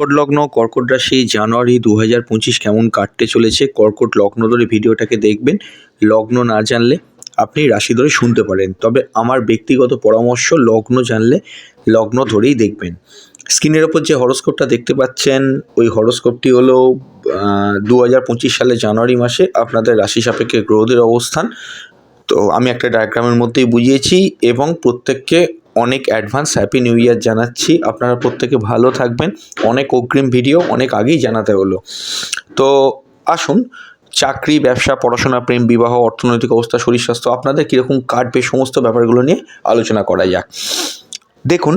কর্কট লগ্ন, কর্কট রাশি, জানুয়ারি দু হাজার পঁচিশ কেমন কাটতে চলেছে? কর্কট লগ্ন ধরে ভিডিওটাকে দেখবেন। লগ্ন না জানলে আপনি রাশি ধরে শুনতে পারেন। তবে আমার ব্যক্তিগত পরামর্শ, লগ্ন জানলে লগ্ন ধরেই দেখবেন। স্ক্রিনের ওপর যে হরস্কোপটা দেখতে পাচ্ছেন, ওই হরস্কোপটি হলো দু হাজার পঁচিশ সালে জানুয়ারি মাসে আপনাদের রাশি সাপেক্ষে গ্রহদের অবস্থান। তো আমি একটা ডায়াগ্রামের মধ্যেই বুঝিয়েছি এবং প্রত্যেককে অনেক অ্যাডভান্স হ্যাপি নিউ ইয়ার জানাচ্ছি। আপনারা প্রত্যেকে ভালো থাকবেন। অনেক অগ্রিম ভিডিও অনেক আগেই জানাতে হলো। তো আসুন, চাকরি, ব্যবসা, পড়াশোনা, প্রেম, বিবাহ, অর্থনৈতিক অবস্থা, শরীর স্বাস্থ্য, আপনাদের কীরকম কাটবে সমস্ত ব্যাপারগুলো নিয়ে আলোচনা করা যাক। দেখুন,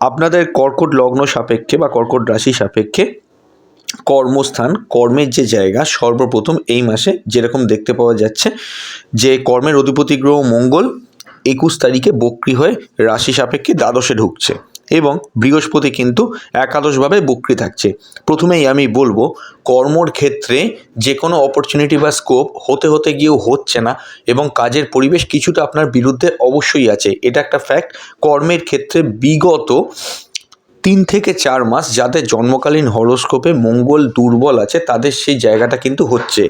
আপনাদের কর্কট লগ্ন সাপেক্ষে বা কর্কট রাশি সাপেক্ষে কর্মস্থান, কর্মের যে জায়গা, সর্বপ্রথম এই মাসে যেরকম দেখতে পাওয়া যাচ্ছে যে কর্মের অধিপতি গ্রহ মঙ্গল একুশ তারিখে বক্রি হয়ে রাশি সাপেক্ষে দ্বাদশে ঢুকছে এবং বৃহস্পতি কিন্তু একাদশভাবে বক্রি থাকছে। প্রথমেই আমি বলব কর্মর ক্ষেত্রে যে কোনো অপরচুনিটি বা স্কোপ হতে হতে গিয়েও হচ্ছে না এবং কাজের পরিবেশ কিছুটা আপনার বিরুদ্ধে অবশ্যই আছে। এটা একটা ফ্যাক্ট কর্মের ক্ষেত্রে বিগত তিন থেকে চার মাস যাদের জন্মকালীন হরোস্কোপে মঙ্গল দুর্বল আছে, তাদের সেই জায়গাটা কিন্তু হচ্ছে।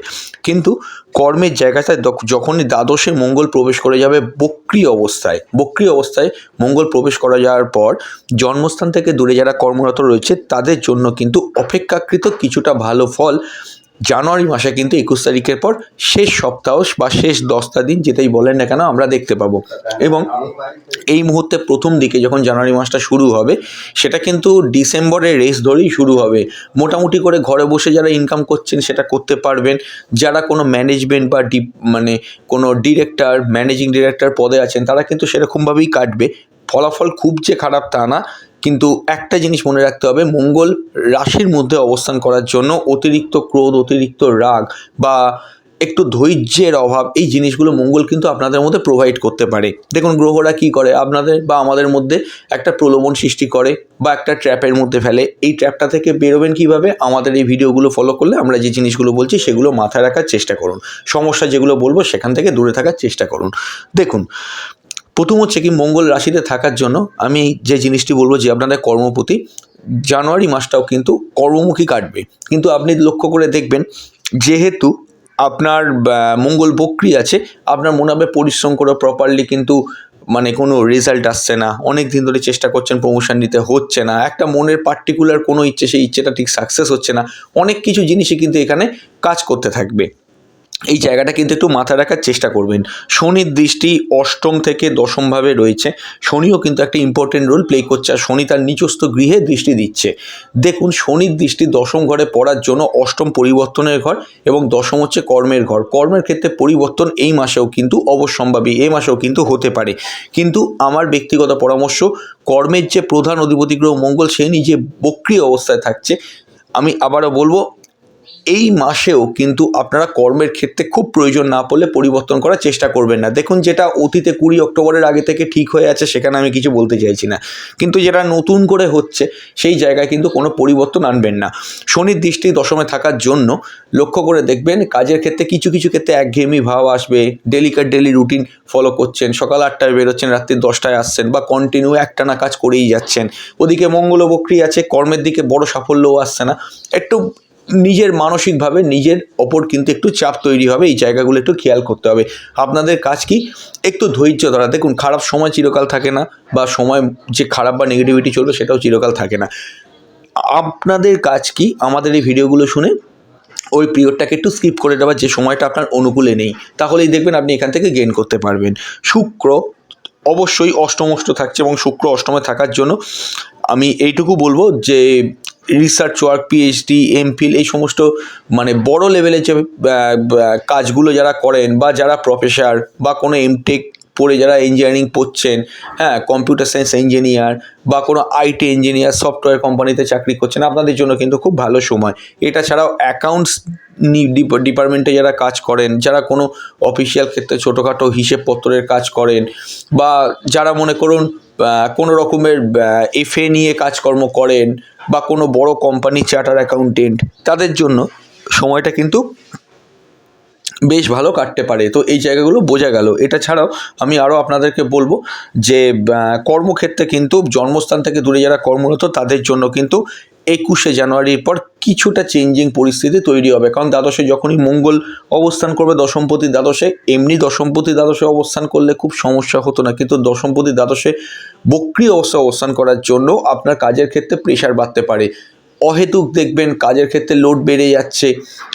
কিন্তু কর্মের জায়গাটা যখনই দ্বাদশে মঙ্গল প্রবেশ করে যাবে বক্রি অবস্থায় বক্রি অবস্থায় মঙ্গল প্রবেশ করা যাওয়ার পর জন্মস্থান থেকে দূরে যারা কর্মরত রয়েছে, তাদের জন্য কিন্তু অপেক্ষাকৃত কিছুটা ভালো ফল জানুয়ারি মাসে কিন্তু একুশ তারিখের পর শেষ সপ্তাহ বা শেষ দশটা দিন যেটাই বলেন না কেন আমরা দেখতে পাবো। এবং এই মুহূর্তে প্রথম দিকে যখন জানুয়ারি মাসটা শুরু হবে, সেটা কিন্তু ডিসেম্বরের রেস ধরেই শুরু হবে। মোটামুটি করে ঘরে বসে যারা ইনকাম করছেন সেটা করতে পারবেন। যারা কোনো ম্যানেজমেন্ট বা ডি মানে কোনো ডিরেক্টর ম্যানেজিং ডিরেক্টর পদে আছেন, তারা কিন্তু সেরকমভাবেই কাটবে। ফলাফল খুব যে খারাপ তা না। কিন্তু একটা জিনিস মনে রাখতে হবে, মঙ্গল রাশির মধ্যে অবস্থান করার জন্য অতিরিক্ত ক্রোধ, অতিরিক্ত রাগ বা একটু ধৈর্যের অভাব, এই জিনিসগুলো মঙ্গল কিন্তু আপনাদের মধ্যে প্রোভাইড করতে পারে। দেখুন, গ্রহরা কি করে? আপনাদের বা আমাদের মধ্যে একটা প্রলোভন সৃষ্টি করে বা একটা ট্র্যাপের মধ্যে ফেলে। এই ট্র্যাপটা থেকে বেরোবেন কীভাবে? আমাদের এই ভিডিওগুলো ফলো করলে আমরা যে জিনিসগুলো বলছি সেগুলো মাথায় রাখার চেষ্টা করুন। সমস্যা যেগুলো বলব সেখান থেকে দূরে থাকার চেষ্টা করুন। দেখুন প্রথম হচ্ছে কি মঙ্গল রাশিতে থাকার জন্য আমি যে জিনিসটি বলব যে আপনাদের কর্মপতি, জানুয়ারি মাসটাও কিন্তু কর্মমুখী কাটবে। কিন্তু আপনি লক্ষ্য করে দেখবেন, যেহেতু আপনার মঙ্গল বক্রি আছে, আপনার মনে হবে পরিশ্রম করে প্রপারলি কিন্তু মানে কোনো রেজাল্ট আসছে না। অনেক দিন ধরে চেষ্টা করছেন প্রমোশন নিতে, হচ্ছে না। একটা মনের পার্টিকুলার কোনো ইচ্ছে, সেই ইচ্ছেটা ঠিক সাকসেস হচ্ছে না। অনেক কিছু জিনিসই কিন্তু এখানে কাজ করতে থাকবে। এই জায়গাটা কিন্তু একটু মাথায় রাখার চেষ্টা করবেন। শনির দৃষ্টি অষ্টম থেকে দশমভাবে রয়েছে। শনিও কিন্তু একটা ইম্পর্টেন্ট রোল প্লে করছে আর শনি তার নিচস্থ গৃহে দৃষ্টি দিচ্ছে। দেখুন, শনির দৃষ্টি দশম ঘরে পড়ার জন্য অষ্টম পরিবর্তনের ঘর এবং দশম হচ্ছে কর্মের ঘর। কর্মের ক্ষেত্রে পরিবর্তন এই মাসেও কিন্তু অবশ্যম্ভাবী, এই মাসেও কিন্তু হতে পারে। কিন্তু আমার ব্যক্তিগত পরামর্শ, কর্মের যে প্রধান অধিপতি গ্রহ মঙ্গল, সে নিজে বক্রিয় অবস্থায় থাকছে। আমি আবারও বলব এই মাসেও কিন্তু আপনারা কর্মের ক্ষেত্রে খুব প্রয়োজন না পড়লে পরিবর্তন করার চেষ্টা করবেন না। দেখুন যেটা অতীতে কুড়ি অক্টোবরের আগে থেকে ঠিক হয়ে আছে, সেখানে আমি কিছু বলতে চাইছি না। কিন্তু যেটা নতুন করে হচ্ছে, সেই জায়গায় কিন্তু কোনো পরিবর্তন আনবেন না। শনির দৃষ্টি দশমে থাকার জন্য লক্ষ্য করে দেখবেন কাজের ক্ষেত্রে কিছু কিছু ক্ষেত্রে একঘেয়েমি ভাব আসবে। ডেলিকার ডেলি রুটিন ফলো করছেন, সকাল আটটায় বেরোচ্ছেন, রাত্রি দশটায় আসছেন বা কন্টিনিউ একটানা কাজ করেই যাচ্ছেন। ওদিকে মঙ্গল বক্রি আছে, কর্মের দিকে বড় সাফল্যও আসছে না। একটু নিজের মানসিকভাবে নিজের ওপর কিন্তু একটু চাপ তৈরি হবে, এই জায়গাগুলো একটু খেয়াল করতে হবে। আপনাদের কাজ কি? একটু ধৈর্য ধরা। দেখুন, খারাপ সময় চিরকাল থাকে না বা সময় যে খারাপ বা নেগেটিভিটি চলবে সেটাও চিরকাল থাকে না। আপনাদের কাজ কি? আমাদের এই ভিডিওগুলো শুনে ওই পিরিয়ডটাকে একটু স্কিপ করে দেওয়ার যে সময়টা আপনার অনুকূলে নেই। তাহলেই দেখবেন আপনি এখান থেকে গেন করতে পারবেন। শুক্র অবশ্যই অষ্টমষ্ট থাকছে এবং শুক্র অষ্টমে থাকার জন্য আমি এইটুকু বলব যে রিসার্চ ওয়ার্ক পিএইচডি এমফিল এই সমস্ত মানে বড় লেভেলের যে কাজগুলো যারা করেন বা যারা প্রফেসর বা কোনো এমটেক পড়ে যারা ইঞ্জিনিয়ারিং পড়ছেন হ্যাঁ কম্পিউটার সায়েন্স ইঞ্জিনিয়ার বা কোনো আইটি ইঞ্জিনিয়ার সফটওয়্যার কোম্পানিতে চাকরি করছেন, আপনাদের জন্য কিন্তু খুব ভালো সময়। এটা ছাড়াও অ্যাকাউন্টস ডিপার্টমেন্টে যারা কাজ করেন, যারা কোনো অফিসিয়াল ক্ষেত্রে ছোটোখাটো হিসেবপত্রের কাজ করেন বা যারা মনে করুন কোনো রকমের এফএ নিয়ে কাজকর্ম করেন বা কোনো বড় কোম্পানি চার্টার অ্যাকাউন্টেন্ট তাদের জন্য সময়টা কিন্তু বেশ ভালো কাটতে পারে। তো এই জায়গাগুলো বোঝা গেল। এটা ছাড়াও আমি আরও আপনাদেরকে বলব যে কর্মক্ষেত্রে কিন্তু জন্মস্থান থেকে দূরে যারা কর্মরত, তাদের জন্য কিন্তু একুশে জানুয়ারির পর কিছুটা চেঞ্জিং পরিস্থিতি তৈরি হবে। কারণ দ্বাদশে যখনই মঙ্গল অবস্থান করবে, দশমপতি দ্বাদশে, এমনি দশমপতি দ্বাদশে অবস্থান করলে খুব সমস্যা হতো না। কিন্তু দশমপতি দ্বাদশে বক্রি অবস্থা অবস্থান করার জন্য আপনার কাজের ক্ষেত্রে প্রেশার বাড়তে পারে। অহেতুক দেখবেন কাজের ক্ষেত্রে লোড বেড়ে যাচ্ছে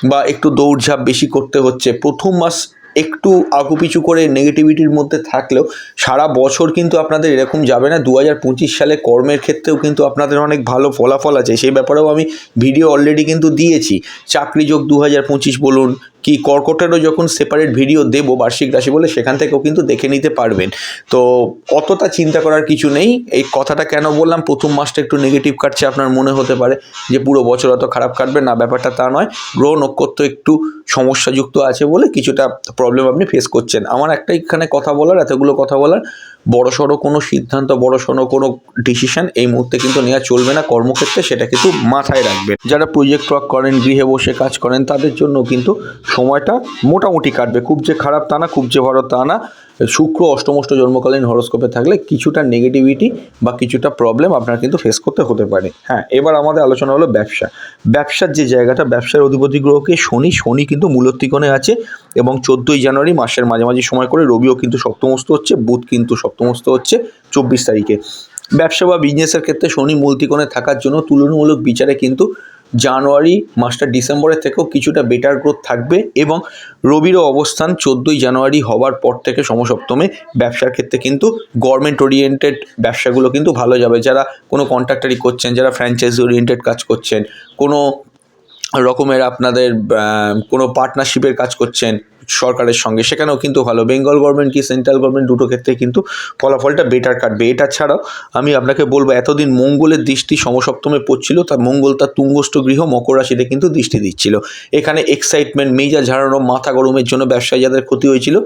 বা একটু দৌড়ঝাঁপ বেশি করতে হচ্ছে। প্রথম মাস একটু আগুপিছু করে নেগেটিভিটির মধ্যে থাকলেও সারা বছর কিন্তু আপনাদের এরকম যাবে না। দু হাজার পঁচিশ সালে কর্মের ক্ষেত্রেও কিন্তু আপনাদের অনেক ভালো ফলাফল আছে। সেই ব্যাপারেও আমি ভিডিও অলরেডি কিন্তু দিয়েছি। চাকরিযোগ দু হাজার পঁচিশ বলুন কি কর্কটেরও যখন সেপারেট ভিডিও দেবো বার্ষিক রাশি বলে, সেখান থেকেও কিন্তু দেখে নিতে পারবেন। তো অতটা চিন্তা করার কিছু নেই। এই কথাটা কেন বললাম? প্রথম মাসটা একটু নেগেটিভ কাটছে আপনার মনে হতে পারে যে, পুরো বছর অত খারাপ কাটবে। না, ব্যাপারটা তা নয়। গ্রহ নক্ষত্র একটু সমস্যাযুক্ত আছে বলে কিছুটা প্রবলেম আপনি ফেস করছেন। আমার একটা এখানে কথা বলার, এতগুলো কথা বলার বড় সড়ো কোনো সিদ্ধান্ত বড় সড়ো কোনো ডিসিশন এই মুহূর্তে কিন্তু নেওয়া চলবে না। কর্মক্ষেত্রে সেটা কিন্তু মাথায় রাখবেন। যারা প্রজেক্ট ওয়ার্ক করেন, গৃহে বসে কাজ করেন, তাদের জন্য কিন্তু সময়টা মোটামুটি কাটবে। খুব যে খারাপ তা না, খুব যে ভালো তা না। শুক্র অষ্টমষ্ট জন্মকালীন হরস্কোপে থাকলে কিছুটা নেগেটিভিটি বা কিছুটা প্রবলেম আপনার কিন্তু ফেস করতে হতে পারে। হ্যাঁ এবার আমাদের আলোচনা হলো ব্যবসা। ব্যবসার যে জায়গাটা, ব্যবসার অধিপতি গ্রহকে শনি শনি কিন্তু মূলত্রিকোণে আছে এবং চোদ্দোই জানুয়ারি মাসের মাঝামাঝি সময় করে রবিও কিন্তু সপ্তমস্ত হচ্ছে, বুধ কিন্তু সপ্তমস্ত হচ্ছে চব্বিশ তারিখে। ব্যবসা বা বিজনেসের ক্ষেত্রে শনি মূলত্রিকোণে থাকার জন্য তুলনামূলক বিচারে কিন্তু জানুয়ারি মাসটা ডিসেম্বরের থেকেও কিছুটা বেটার গ্রোথ থাকবে এবং রবিরও অবস্থান চোদ্দই জানুয়ারি হওয়ার পর থেকে সমসপ্তমে। ব্যবসার ক্ষেত্রে কিন্তু গভর্নমেন্ট ওরিয়েন্টেড ব্যবসাগুলো কিন্তু ভালো যাবে। যারা কোনো কন্ট্রাক্টারি করছেন, যারা ফ্র্যাঞ্চাইজ ওরিয়েন্টেড কাজ করছেন, কোনো রকমের আপনাদের কোনো পার্টনারশিপের কাজ করছেন সরকারের সঙ্গে। সেখানেও কিন্তু ভালো। বেঙ্গল গভর্নমেন্ট কি সেন্ট্রাল গভর্নমেন্ট দুটো ক্ষেত্রে কিন্তু ফলাফলটা বেটার কাটবে। এটা ছাড়াও আমি আপনাকে বলব, এতদিন মঙ্গলের দৃষ্টি সমসপ্তমে পড়ছিল, তার মঙ্গল তার তুঙ্গস্থ গৃহ, মকর রাশিতে কিন্তু দৃষ্টি দিচ্ছিল। এখানে এক্সাইটমেন্ট মেজা ঝাড়ানো মাথা গরমের জন্য ব্যবসায়ী যাদের ক্ষতি হয়েছিল,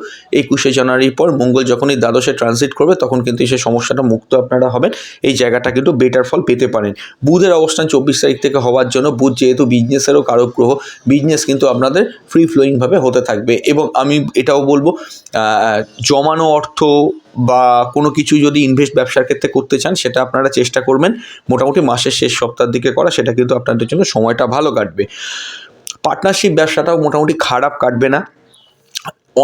একুশে জানুয়ারির পর মঙ্গল যখনই দ্বাদশে ট্রানজিট করবে, তখন কিন্তু সেই সমস্যাটা মুক্ত আপনারা হবেন, এই জায়গাটা কিন্তু বেটার ফল পেতে পারেন। বুধের অবস্থান চব্বিশ তারিখ থেকে হওয়ার জন্য, বুধ যেহেতু বিজনেসেরও কারক গ্রহ বিজনেস কিন্তু আপনাদের ফ্রি ফ্লোয়িংভাবে হতে থাকবে। এবং আমি এটাও বলব জমানো অর্থ বা কোনো কিছু যদি ইনভেস্ট ব্যবসার ক্ষেত্রে করতে চান, সেটা আপনারা চেষ্টা করবেন। মোটামুটি মাসের শেষ সপ্তাহের দিকে করা, সেটা কিন্তু আপনাদের জন্য সময়টা ভালো কাটবে। পার্টনারশিপ ব্যবসাটাও মোটামুটি খারাপ কাটবে না।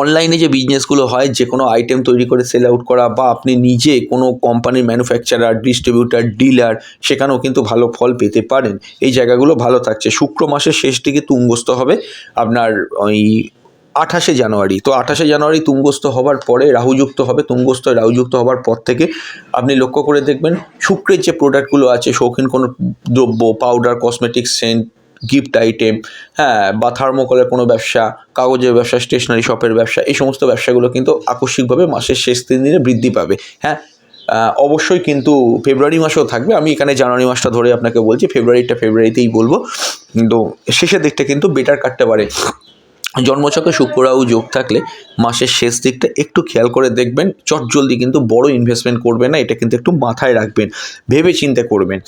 অনলাইনে যে বিজনেসগুলো হয় যে কোনো আইটেম তৈরি করে সেল আউট করা বা আপনি নিজে কোনো কোম্পানির ম্যানুফ্যাকচারার ডিস্ট্রিবিউটার ডিলার সেখানেও কিন্তু ভালো ফল পেতে পারেন। এই জায়গাগুলো ভালো থাকছে। শুক্র মাসের শেষ দিকে তুঙ্গস্থ হবে। আপনার ওই আঠাশে জানুয়ারি। তো আঠাশে জানুয়ারি তুঙ্গস্থ হওয়ার পরে রাহুযুক্ত হবে, তুঙ্গস্থ রাহুযুক্ত হওয়ার পর থেকে আপনি লক্ষ্য করে দেখবেন শুক্রের যে প্রোডাক্টগুলো আছে, শৌখিন কোনো দ্রব্য powder cosmetics scent gift item হ্যাঁ বা থার্মোকলের কোনো ব্যবসা, কাগজের ব্যবসা স্টেশনারি শপের ব্যবসা, এই সমস্ত ব্যবসাগুলো কিন্তু আকস্মিকভাবে মাসের শেষ তিন দিনে বৃদ্ধি পাবে। হ্যাঁ অবশ্যই কিন্তু ফেব্রুয়ারি মাসেও থাকবে। আমি এখানে জানুয়ারি মাসটা ধরে আপনাকে বলছি, ফেব্রুয়ারিটা ফেব্রুয়ারিতেই বলব। কিন্তু শেষের দিকটা কিন্তু বেটার কাটতে পারে। জন্মছকে শুক্ররাহু যোগ থাকলে মাসের শেষ দিকটা একটু খেয়াল করে দেখবেন। চট জলদি কিন্তু বড় ইনভেস্টমেন্ট করবেন না, এটা কিন্তু একটু মাথায় রাখবেন, ভেবে চিন্তে করবেন।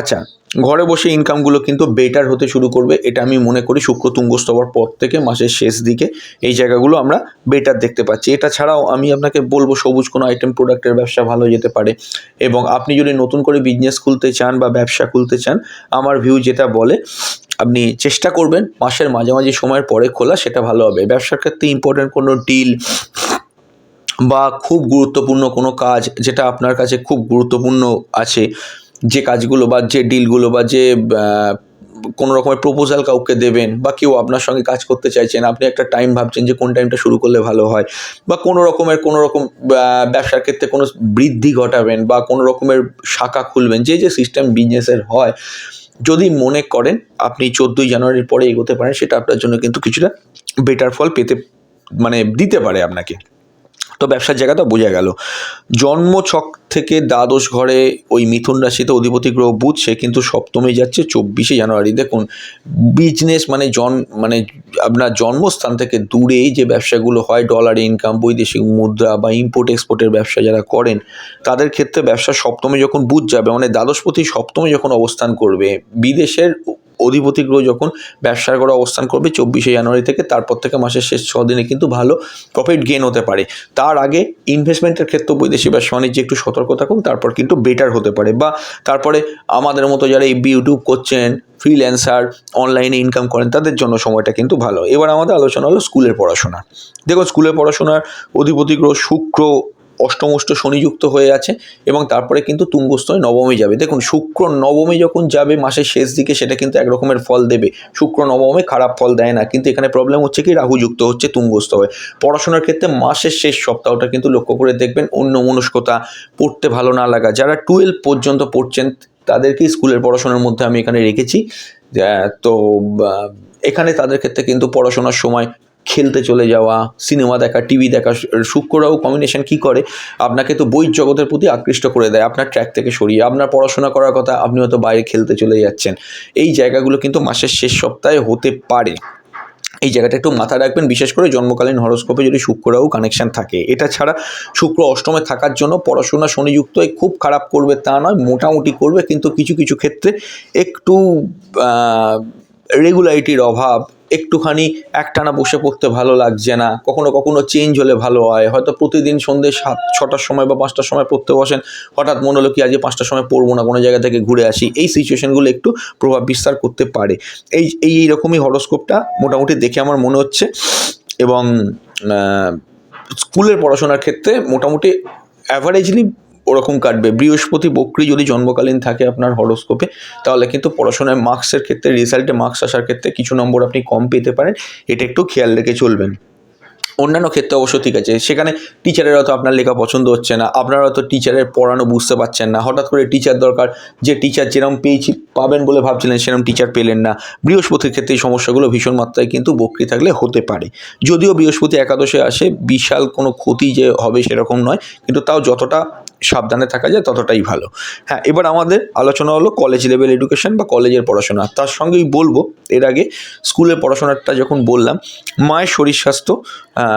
আচ্ছা ঘরে বসে ইনকামগুলো কিন্তু বেটার হতে শুরু করবে, এটা আমি মনে করি শুক্র তুঙ্গস্থ হওয়ার পর থেকে মাসের শেষ দিকে এই জায়গাগুলো আমরা বেটার দেখতে পাচ্ছি। এটা ছাড়াও আমি আপনাকে বলব সবুজ কোনো আইটেম প্রোডাক্টের ব্যবসা ভালো যেতে পারে এবং আপনি যদি নতুন করে বিজনেস খুলতে চান বা ব্যবসা খুলতে চান, আমার ভিউ যেটা বলে আপনি চেষ্টা করবেন মাসের মাঝামাঝি সময়ের পরে খোলা, সেটা ভালো হবে। ব্যবসার ক্ষেত্রে ইম্পর্টেন্ট কোনো ডিল বা খুব গুরুত্বপূর্ণ কোনো কাজ যেটা আপনার কাছে খুব গুরুত্বপূর্ণ আছে, যে কাজগুলো বা যে ডিলগুলো বা যে কোনো রকমের প্রপোজাল কাউকে দেবেন বা কেউ আপনার সঙ্গে কাজ করতে চাইছেন, আপনি একটা টাইম ভাবছেন যে কোন টাইমটা শুরু করলে ভালো হয় বা কোনো রকমের, কোনো রকম ব্যবসার ক্ষেত্রে কোনো বৃদ্ধি ঘটাবেন বা কোনো রকমের শাখা খুলবেন, যে যে সিস্টেম বিজনেসের হয় যদি মনে করেন আপনি চোদ্দোই জানুয়ারির পরে এগোতে পারেন, সেটা আপনার জন্য কিন্তু কিছুটা বেটার ফল পেতে মানে দিতে পারে আপনাকে। তো ব্যবসার জায়গাটা বোঝা গেল। জন্মছক থেকে দ্বাদশ ঘরে ওই মিথুন রাশিতে অধিপতি গ্রহ সে কিন্তু সপ্তমে যাচ্ছে, চব্বিশে জানুয়ারি। দেখুন বিজনেস মানে জন মানে আপনার জন্মস্থান থেকে দূরেই যে ব্যবসাগুলো হয় ডলার ইনকাম বৈদেশিক মুদ্রা বা ইম্পোর্ট এক্সপোর্টের ব্যবসা যারা করেন, তাদের ক্ষেত্রে ব্যবসা সপ্তমে যখন বুধ যাবে মানে দ্বাদশপতি সপ্তমে যখন অবস্থান করবে, বিদেশের অধিপতি গ্রহ যখন ব্যবসার করে অবস্থান করবে চব্বিশে জানুয়ারি থেকে, তারপর থেকে মাসের শেষ ছ দিনে কিন্তু ভালো প্রফিট গেন হতে পারে। তার আগে ইনভেস্টমেন্টের ক্ষেত্রে বৈদেশিক ব্যবসা বাণিজ্যে একটু সতর্ক থাকুন তারপর কিন্তু বেটার হতে পারে বা তারপরে আমাদের মতো যারা এই ইউটিউব করছেন ফ্রিল্যান্সার অনলাইনে ইনকাম করেন, তাদের জন্য সময়টা কিন্তু ভালো। এবার আমাদের আলোচনা হলো স্কুলের পড়াশোনা। দেখুন স্কুলের পড়াশোনার অধিপতি গ্রহ শুক্র অষ্টমষ্ট শনিযুক্ত হয়ে আছে এবং তারপরে কিন্তু তুঙ্গস্থয় নবমী যাবে। দেখুন, শুক্র নবমী যখন যাবে, মাসের শেষ দিকে সেটা কিন্তু এক রকমের ফল দেবে। শুক্র নবমী খারাপ ফল দেয় না, কিন্তু এখানে প্রবলেম হচ্ছে কি? রাহু যুক্ত হচ্ছে তুঙ্গস্থ হয়ে। পড়াশোনার ক্ষেত্রে মাসের শেষ সপ্তাহটা কিন্তু লক্ষ্য করে দেখবেন, অন্য মনস্কতা পড়তে ভালো না লাগা। যারা টুয়েলভ পর্যন্ত পড়ছেন, তাদেরকেই স্কুলের পড়াশোনার মধ্যে আমি এখানে রেখেছি। তো এখানে তাদের ক্ষেত্রে কিন্তু পড়াশোনার সময় খেলতে চলে যাওয়া সিনেমা দেখা টিভি দেখা শুক্ররাও কম্বিনেশন কি করে, আপনাকে তো বই জগতের প্রতি আকৃষ্ট করে দেয়, আপনার ট্র্যাক থেকে সরিয়ে, আপনার পড়াশোনা করার কথা আপনি হয়তো বাইরে খেলতে চলে যাচ্ছেন। এই জায়গাগুলো কিন্তু মাসের শেষ সপ্তাহে হতে পারে। এই জায়গাটা একটু মাথায় রাখবেন, বিশেষ করে জন্মকালীন হরস্কোপে যদি শুক্ররাও কানেকশান থাকে। এটা ছাড়া শুক্র অষ্টমে থাকার জন্য পড়াশোনা শনিযুক্ত খুব খারাপ করবে তা নয়, মোটামুটি করবে, কিন্তু কিছু কিছু ক্ষেত্রে একটু রেগুলারিটির অভাব একটুখানি একটানা বসে পড়তে ভালো লাগছে না। কখনো কখনো চেঞ্জ হলে ভালো হয়। হয়তো প্রতিদিন সন্ধ্যে সাত, ছটার সময় বা পাঁচটার সময় পড়তে বসেন। হঠাৎ মনে হলো কি, আজকে পাঁচটার সময় পড়ব না, কোনো জায়গা থেকে ঘুরে আসি। এই সিচুয়েশনগুলো একটু প্রভাব বিস্তার করতে পারে। এই এই এইরকমই হরস্কোপটা মোটামুটি দেখে আমার মনে হচ্ছে। এবং স্কুলের পড়াশোনার ক্ষেত্রে মোটামুটি অ্যাভারেজলি ওরকম কাটবে। বৃহস্পতি বক্রি যদি জন্মকালীন থাকে আপনার হরোস্কোপে, তাহলে কিন্তু পড়াশোনায় মার্কসের ক্ষেত্রে রেজাল্টে মার্কস আসার ক্ষেত্রে কিছু নম্বর আপনি কম পেতে পারেন। এটা একটু খেয়াল রেখে চলবেন। অন্যান্য ক্ষেত্রে অবশ্য ঠিক আছে। সেখানে টিচারের হয়তো আপনার লেখা পছন্দ হচ্ছে না। আপনারা হয়তো টিচারের পড়ানো বুঝতে পারছেন না। হঠাৎ করে টিচার দরকার, যে টিচার যেরকম পেয়েছি, পাবেন বলে ভাবছিলেন সেরকম টিচার পেলেন না। বৃহস্পতির ক্ষেত্রে এই সমস্যাগুলো ভীষণ মাত্রায় কিন্তু বক্রি থাকলে হতে পারে। যদিও বৃহস্পতি একাদশে আসে, বিশাল কোনো ক্ষতি যে হবে সেরকম নয়, কিন্তু তাও যতটা সাবধানে থাকা যায়, ততটাই ভালো। হ্যাঁ এবার আমাদের আলোচনা হলো কলেজ লেভেল এডুকেশন বা কলেজের পড়াশোনা। তার সঙ্গেই বলব, এর আগে স্কুলের পড়াশোনাটা যখন বললাম, মায়ের শরীর স্বাস্থ্য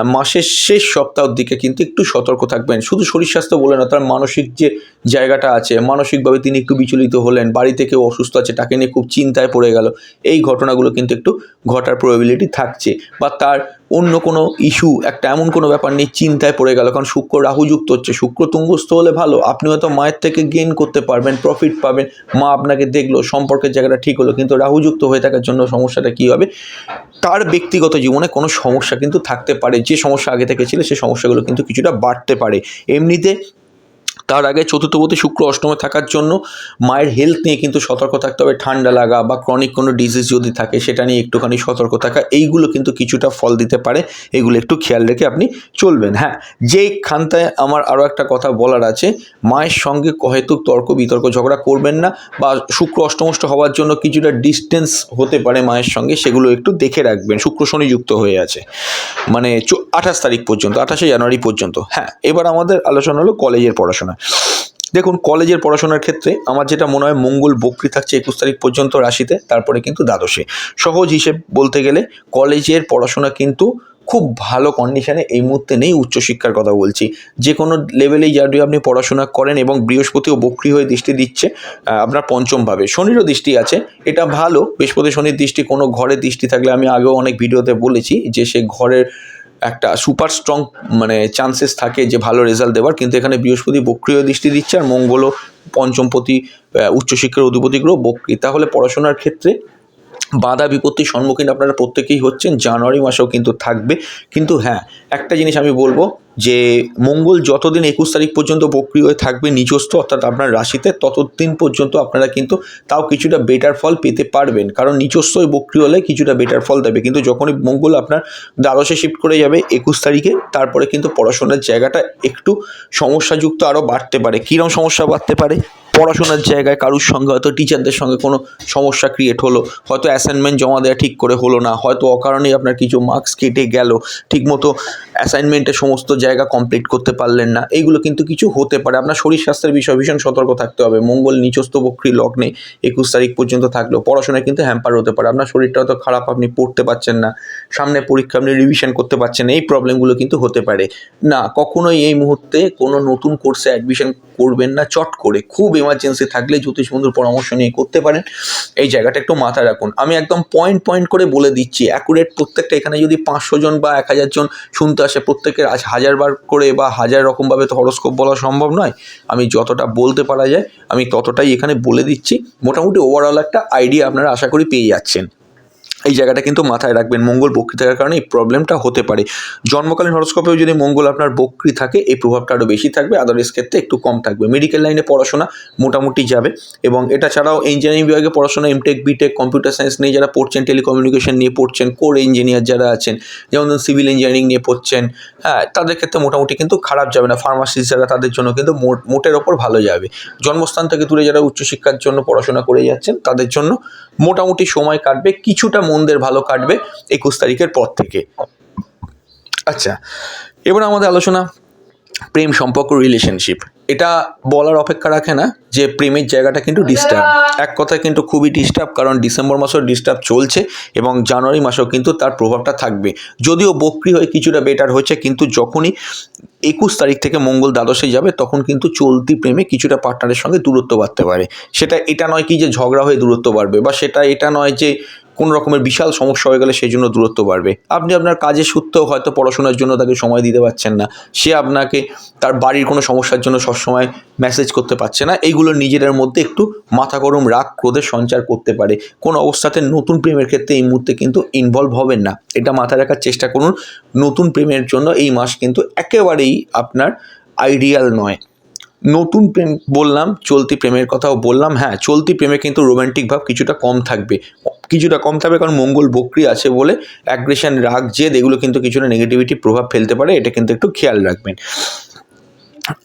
মাসের শেষ সপ্তাহের দিকে কিন্তু একটু সতর্ক থাকবেন। শুধু শরীর স্বাস্থ্য বলে না তার মানসিক যে জায়গাটা আছে, মানসিকভাবে তিনি একটু বিচলিত হলেন, বাড়িতে কেউ অসুস্থ আছে, তাকে নিয়ে খুব চিন্তায় পড়ে গেল। এই ঘটনাগুলো কিন্তু একটু ঘটার প্রবাবিলিটি থাকছে। বা তার অন্য কোনো ইস্যু একটা এমন কোনো ব্যাপার নিয়ে চিন্তায় পড়ে গেল। কারণ শুক্র রাহু যুক্ত হচ্ছে। শুক্র তুঙ্গস্থ হলে ভালো। আপনি হয়তো মায়ের থেকে গেইন করতে পারবেন প্রফিট পাবেন। মা আপনাকে দেখল, সম্পর্কের জায়গাটা ঠিক হলো, কিন্তু রাহুযুক্ত হয়ে থাকার জন্য সমস্যাটা কী হবে? তার ব্যক্তিগত জীবনে কোনো সমস্যা কিন্তু থাকতে পারে যে সমস্যা আগে থেকে ছিল সেই সমস্যাগুলো কিন্তু কিছুটা বাড়তে পারে। এমনিতে তার আগে চতুর্থপতি শুক্র অষ্টমে থাকার জন্য মায়ের হেলথ নিয়ে কিন্তু সতর্ক থাকতে হবে, ঠান্ডা লাগা বা ক্রনিক কোনো ডিজিজ যদি থাকে সেটা নিয়ে একটুখানি সতর্ক থাকা, এইগুলো কিন্তু কিছুটা ফল দিতে পারে, এগুলো একটু খেয়াল রেখে আপনি চলবেন। হ্যাঁ যেইখানটায় আমার আরও একটা কথা বলার আছে, মায়ের সঙ্গে হয়তো তর্ক বিতর্ক, ঝগড়া করবেন না বা শুক্র অষ্টমষ্ট হওয়ার জন্য কিছুটা ডিস্টেন্স হতে পারে মায়ের সঙ্গে, সেগুলো একটু দেখে রাখবেন, শুক্র শনি যুক্ত হয়ে আছে। মানে আঠাশ তারিখ পর্যন্ত, আঠাশে জানুয়ারি পর্যন্ত। হ্যাঁ এবার আমাদের আলোচনা হলো কলেজের পড়াশোনা। দেখুন, কলেজের পড়াশোনার ক্ষেত্রে আমার যেটা মনে হয় মঙ্গল বক্রি থাকছে একুশ তারিখ পর্যন্ত রাশিতে, তারপরে কিন্তু দ্বাদশে। সহজ হিসেব বলতে গেলে কলেজের পড়াশোনা কিন্তু খুব ভালো কন্ডিশনে এই মুহূর্তে নেই উচ্চশিক্ষার কথা বলছি। যে কোনো লেভেলেই যদি আপনি পড়াশোনা করেন এবং বৃহস্পতিও বক্রি হয়ে দৃষ্টি দিচ্ছে আপনার পঞ্চমভাবে। শনিরও দৃষ্টি আছে, এটা ভালো। বৃহস্পতি, শনির দৃষ্টি, কোনো ঘরে দৃষ্টি থাকলে আমি আগেও অনেক ভিডিওতে বলেছি যে সে ঘরের একটা সুপার স্ট্রং মানে চান্সেস থাকে যে ভালো রেজাল্ট দেওয়ার কিন্তু এখানে বৃহস্পতি বক্রিয় দৃষ্টি দিচ্ছে আর মঙ্গলও পঞ্চমপতি উচ্চশিক্ষার অধিপতি গ্রহ বক্রি। তাহলে পড়াশোনার ক্ষেত্রে বাধা বিপত্তির সম্মুখীন আপনারা প্রত্যেকেই হচ্ছেন, জানুয়ারি মাসেও কিন্তু থাকবে। কিন্তু হ্যাঁ একটা জিনিস আমি বলব যে, মঙ্গল যতদিন একুশ তারিখ পর্যন্ত বক্রিয় হয়ে থাকবে নিজস্ব, অর্থাৎ আপনার রাশিতে, ততদিন পর্যন্ত আপনারা কিন্তু তাও কিছুটা বেটার ফল পেতে পারবেন। কারণ নিজস্ব ওই বক্রি হলে কিছুটা বেটার ফল দেবে। কিন্তু যখনই মঙ্গল আপনার দ্বাদশে শিফট করে যাবে একুশ তারিখে, তারপরে কিন্তু পড়াশোনার জায়গাটা একটু সমস্যাযুক্ত আরও বাড়তে পারে। কীরকম সমস্যা বাড়তে পারে? পড়াশোনার জায়গায় কারুর সঙ্গে হয়তো টিচারদের সঙ্গে কোনো সমস্যা ক্রিয়েট হলো, হয়তো অ্যাসাইনমেন্ট জমা দেওয়া ঠিক করে হলো না, হয়তো অকারণেই আপনার কিছু মার্কস কেটে গেল, ঠিকমতো অ্যাসাইনমেন্টের সমস্ত জায়গা কমপ্লিট করতে পারলেন না, এইগুলো কিন্তু কিছু হতে পারে। আপনার শরীর স্বাস্থ্যের বিষয়ে ভীষণ সতর্ক থাকতে হবে। মঙ্গল নিচস্থ বক্রী লগ্নে একুশ তারিখ পর্যন্ত থাকলেও পড়াশোনায় কিন্তু হ্যাম্পার হতে পারে। আপনার শরীরটা অত খারাপ, আপনি পড়তে পারছেন না, সামনে পরীক্ষা, আপনি রিভিশন করতে পারছেন এই প্রবলেমগুলো কিন্তু হতে পারে। না, কখনোই এই মুহূর্তে কোনো নতুন কোর্সে অ্যাডমিশন করবেন না, চট করে। খুব এমার্জেন্সি থাকলে জ্যোতিষ বন্ধুর পরামর্শ নিয়ে করতে পারেন। এই জায়গাটা একটু মাথায় রাখুন। আমি একদম পয়েন্ট পয়েন্ট করে বলে দিচ্ছি অ্যাকুরেট প্রত্যেকটা, এখানে যদি পাঁচশো জন বা এক হাজার জন শুনতে আসে, প্রত্যেকের আজ হাজার বার করে বা হাজার রকমভাবে তো হরস্কোপ বলা সম্ভব নয়। আমি যতটা বলতে পারা যায়, আমি ততটাই এখানে বলে দিচ্ছি। মোটামুটি ওভারঅল একটা আইডিয়া আপনারা আশা করি পেয়ে যাচ্ছেন। এই জায়গাটা কিন্তু মাথায় রাখবেন মঙ্গল বক্রি থাকার কারণে এই প্রবলেমটা হতে পারে। জন্মকালীন হরস্কোপেও যদি মঙ্গল আপনার বক্রি থাকে, এই প্রভাবটা আরও বেশি থাকবে আদার্স ক্ষেত্রে একটু কম থাকবে। মেডিকেল লাইনে পড়াশোনা মোটামুটি যাবে এবং এটা ছাড়াও ইঞ্জিনিয়ারিং বিভাগে পড়াশোনা এমটেক বিটেক কম্পিউটার সায়েন্স নিয়ে যারা পড়ছেন টেলিকমিউনিকেশন নিয়ে পড়ছেন কোর ইঞ্জিনিয়ার যারা আছেন, যেমন ধরুন সিভিল ইঞ্জিনিয়ারিং নিয়ে পড়ছেন হ্যাঁ তাদের ক্ষেত্রে মোটামুটি কিন্তু খারাপ যাবে না। ফার্মাসিস্ট যারা তাদের জন্য কিন্তু মোট, মোটের ওপর ভালো যাবে। জন্মস্থান থেকে দূরে যারা উচ্চশিক্ষার জন্য পড়াশোনা করে যাচ্ছেন, তাদের জন্য মোটামুটি সময় কাটবে। কিছুটা মন্দের ভালো কাটবে একুশ তারিখের পর থেকে। আচ্ছা এবার আমাদের আলোচনা প্রেম সম্পর্ক রিলেশনশিপ এটা বলার অপেক্ষা রাখে না যে প্রেমের জায়গাটা কিন্তু ডিস্টার্ব এক কথায় কিন্তু খুবই ডিস্টার্ব কারণ ডিসেম্বর মাসেও ডিস্টার্ব চলছে এবং জানুয়ারি মাসেও কিন্তু তার প্রভাবটা থাকবে। যদিও বক্রি হয়ে কিছুটা বেটার হচ্ছে কিন্তু যখনই একুশ তারিখ থেকে মঙ্গল দ্বাদশে যাবে তখন কিন্তু চলতি প্রেমে কিছুটা পার্টনারের সঙ্গে দূরত্ব বাড়তে পারে। সেটা এটা নয় কি যে ঝগড়া হয়ে দূরত্ব বাড়বে বা সেটা এটা নয় যে কোনো রকমের বিশাল সমস্যা হয়ে গেলে সেই জন্য দূরত্ব বাড়বে। আপনি আপনার কাজের সূত্রেও হয়তো পড়াশোনার জন্য তাকে সময় দিতে পারছেন না। সে আপনাকে তার বাড়ির কোনো সমস্যার জন্য সবসময় মেসেজ করতে পারছে না। এইগুলো নিজেদের মধ্যে একটু মাথা গরম রাগ ক্রোধের সঞ্চার করতে পারে। কোনো অবস্থাতে নতুন প্রেমের ক্ষেত্রে এই মুহূর্তে কিন্তু ইনভলভ হবেন না। এটা মাথায় রাখার চেষ্টা করুন। নতুন প্রেমের জন্য এই মাস কিন্তু একেবারেই আপনার আইডিয়াল নয়। নতুন প্রেম বললাম, চলতি প্রেমের কথাও বললাম হ্যাঁ চলতি প্রেমে কিন্তু রোম্যান্টিক ভাব কিছুটা কম থাকবে। কিছুটা কম থাকবে কারণ মঙ্গল বক্রি আছে বলে অ্যাগ্রেশন রাগ, জেদ, এগুলো কিন্তু কিছুটা নেগেটিভিটি প্রভাব ফেলতে পারে, এটা কিন্তু একটু খেয়াল রাখবেন।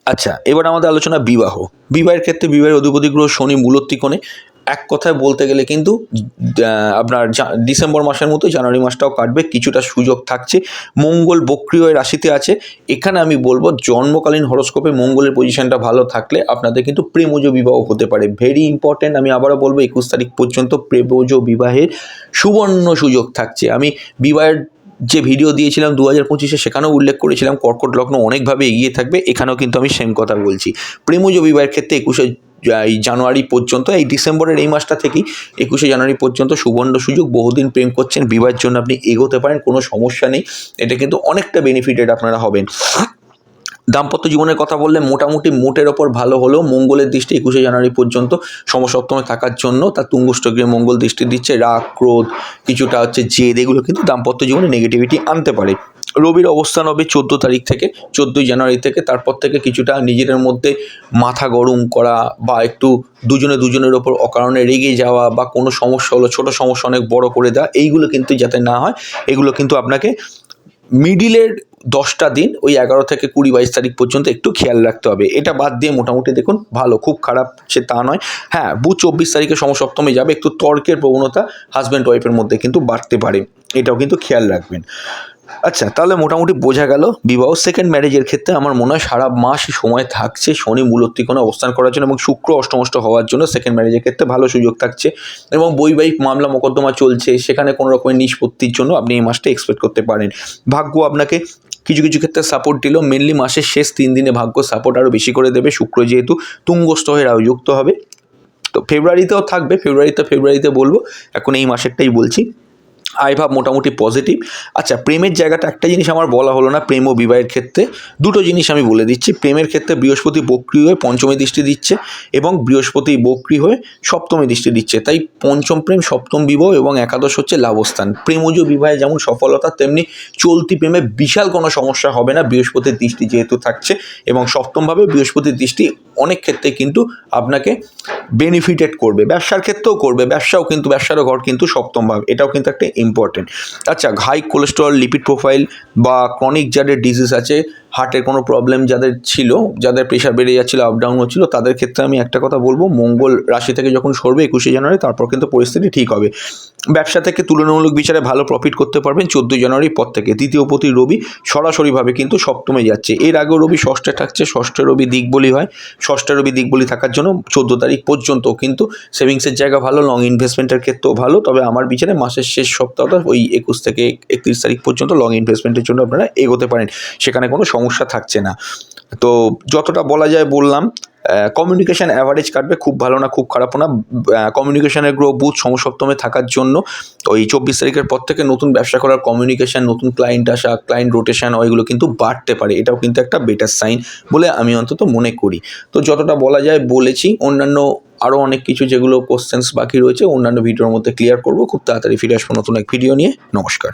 আচ্ছা এবার আমাদের আলোচনা বিবাহ। বিবাহের ক্ষেত্রে বিবাহের অধিপতি গ্রহ শনি মূলত্রিকোণে এক কথায় বলতে গেলে কিন্তু আপনার ডিসেম্বর মাসের মতো জানুয়ারি মাসটাও কাটবে, কিছুটা সুযোগ থাকছে। মঙ্গল বক্রিয় রাশিতে আছে। এখানে আমি বলব, জন্মকালীন হরস্কোপে মঙ্গলের পজিশনটা ভালো থাকলে আপনাদের কিন্তু প্রেমজ বিবাহ হতে পারে। ভেরি ইম্পর্ট্যান্ট আমি আবারও বলব, একুশ তারিখ পর্যন্ত প্রেমজ বিবাহের সুবর্ণ সুযোগ থাকছে। আমি বিবাহের যে ভিডিও দিয়েছিলাম দু হাজার পঁচিশে সেখানেও উল্লেখ করেছিলাম, কর্কট লগ্ন অনেকভাবে এগিয়ে থাকবে, এখানেও কিন্তু আমি সেম কথা বলছি। প্রেমজ বিবাহের ক্ষেত্রে একুশে এই জানুয়ারি পর্যন্ত, এই ডিসেম্বরের এই মাসটা থেকেই একুশে জানুয়ারি পর্যন্ত সুবর্ণ সুযোগ, বহুদিন প্রেম করছেন, বিবাহের জন্য আপনি এগোতে পারেন, কোনো সমস্যা নেই। এটা কিন্তু অনেকটা বেনিফিটেড আপনারা হবেন। দাম্পত্য জীবনের কথা বললে মোটামুটি মোটের ওপর ভালো হলেও মঙ্গলের দৃষ্টি একুশে জানুয়ারি পর্যন্ত সমসপ্তমে থাকার জন্য তার তুঙ্গষ্টগৃহে মঙ্গল দৃষ্টি দিচ্ছে। রাগ, ক্রোধ কিছুটা হচ্ছে জেদ, এগুলো কিন্তু দাম্পত্য জীবনে নেগেটিভিটি আনতে পারে। রবির অবস্থান হবে চোদ্দ তারিখ থেকে, চোদ্দোই জানুয়ারি থেকে। তারপর থেকে কিছুটা নিজেদের মধ্যে মাথা গরম করা বা একটু দুজনে দুজনের ওপর অকারণে রেগে যাওয়া বা কোনো সমস্যা হলো, ছোট সমস্যা অনেক বড় করে দেওয়া, এইগুলো কিন্তু যাতে না হয়, এগুলো কিন্তু আপনাকে মিডিলের দশটা দিন, ওই এগারো থেকে কুড়ি বাইশ তারিখ পর্যন্ত একটু খেয়াল রাখতে হবে। এটা বাদ দিয়ে মোটামুটি দেখুন, ভালো, খুব খারাপ সে তা নয়। হ্যাঁ বু চব্বিশ তারিখে সমসপ্তমে যাবে, একটু তর্কের প্রবণতা হাজব্যান্ড ওয়াইফের মধ্যে কিন্তু বাড়তে পারে। এটাও কিন্তু খেয়াল রাখবেন। আচ্ছা তাহলে মোটামুটি বোঝা গেল। বিবাহ সেকেন্ড ম্যারেজের ক্ষেত্রে আমার মনে হয় সারা মাস সময় থাকছে শনি মূলত্রিকোণে অবস্থান করার জন্য এবং শুক্র অষ্টমষ্ট হওয়ার জন্য সেকেন্ড ম্যারেজের ক্ষেত্রে ভালো সুযোগ থাকছে এবং বৈবাহিক মামলা মোকদ্দমা চলছে। সেখানে কোনো রকমের নিষ্পত্তির জন্য আপনি এই মাসটা এক্সপেক্ট করতে পারেন। ভাগ্য আপনাকে কিছু কিছু ক্ষেত্রে সাপোর্ট দিল। মেনলি মাসের শেষ তিন দিনে ভাগ্য সাপোর্ট আরও বেশি করে দেবে। শুক্র যেহেতু তুঙ্গস্থ হয়ে রাহু যুক্ত হবে। তো ফেব্রুয়ারিতেও থাকবে। ফেব্রুয়ারিতে ফেব্রুয়ারিতে বলব। এখন এই মাসেরটাই বলছি। আয়ভাব মোটামুটি পজিটিভ আচ্ছা প্রেমের জায়গাটা একটা জিনিস আমার বলা হলো না, প্রেম ও বিবাহের ক্ষেত্রে। দুটো জিনিস আমি বলে দিচ্ছি। প্রেমের ক্ষেত্রে বৃহস্পতি বক্রি হয়ে পঞ্চমী দৃষ্টি দিচ্ছে এবং বৃহস্পতি বক্রি হয়ে সপ্তমী দৃষ্টি দিচ্ছে। তাই পঞ্চম প্রেম, সপ্তম বিবাহ এবং একাদশ হচ্ছে লাভস্থান। প্রেমজ বিবাহে যেমন সফলতা, তেমনি চলতি প্রেমে বিশাল কোনো সমস্যা হবে না। বৃহস্পতির দৃষ্টি যেহেতু থাকছে এবং সপ্তমভাবে বৃহস্পতির দৃষ্টি অনেক ক্ষেত্রে কিন্তু আপনাকে বেনিফিটেড করবে। ব্যবসার ক্ষেত্রেও করবে। ব্যবসাও কিন্তু ব্যবসারও ঘর কিন্তু সপ্তম ভাব এটাও কিন্তু একটা ইম্পর্টেন্ট আচ্ছা হাই কোলেস্ট্রল লিপিড প্রোফাইল বা ক্রনিক যাদের ডিজিজ আছে হার্টের কোনো প্রবলেম যাদের ছিল, যাদের প্রেশার বেড়ে যাচ্ছিল আপ ডাউন হচ্ছিল, তাদের ক্ষেত্রে আমি একটা কথা বলব, মঙ্গল রাশি থেকে যখন সরবে একুশে জানুয়ারি তারপর কিন্তু পরিস্থিতি ঠিক হবে। ব্যবসা থেকে তুলনামূলক বিচারে ভালো প্রফিট করতে পারবেন চোদ্দোই জানুয়ারির পর থেকে। দ্বিতীয় প্রতি রবি সরাসরিভাবে কিন্তু সপ্তমে যাচ্ছে। এর আগেও রবি ষষ্ঠে থাকছে, ষষ্ঠে রবি দিকবলি হয়। ষষ্ঠে রবি দিকবলি থাকার জন্য চোদ্দ তারিখ পর্যন্ত কিন্তু সেভিংসের জায়গা ভালো লং ইনভেস্টমেন্টের ক্ষেত্রেও ভালো। তবে আমার বিচারে মাসের শেষ সপ্তাহটা ওই একুশ থেকে একত্রিশ তারিখ পর্যন্ত লং ইনভেস্টমেন্টের জন্য আপনারা এগোতে পারেন। সেখানে কোনো সমস্যা থাকছে না। তো যতটা বলা যায় বললাম কমিউনিকেশান অ্যাভারেজ কাটবে, খুব ভালো না, খুব খারাপও না। কমিউনিকেশানের গ্রো বুথ সমসপ্তমে থাকার জন্য ওই চব্বিশ তারিখের পর থেকে নতুন ব্যবসা করার কমিউনিকেশান নতুন ক্লায়েন্ট আসা ক্লায়েন্ট রোটেশান ওইগুলো কিন্তু বাড়তে পারে। এটাও কিন্তু একটা বেটার সাইন বলে আমি অন্তত মনে করি। তো যতটা বলা যায় বলেছি, অন্যান্য আরও অনেক কিছু যেগুলো কোশ্চেন্স বাকি রয়েছে, অন্যান্য ভিডিওর মধ্যে ক্লিয়ার করব। খুব তাড়াতাড়ি ফিরে আসব নতুন এক ভিডিও নিয়ে। নমস্কার।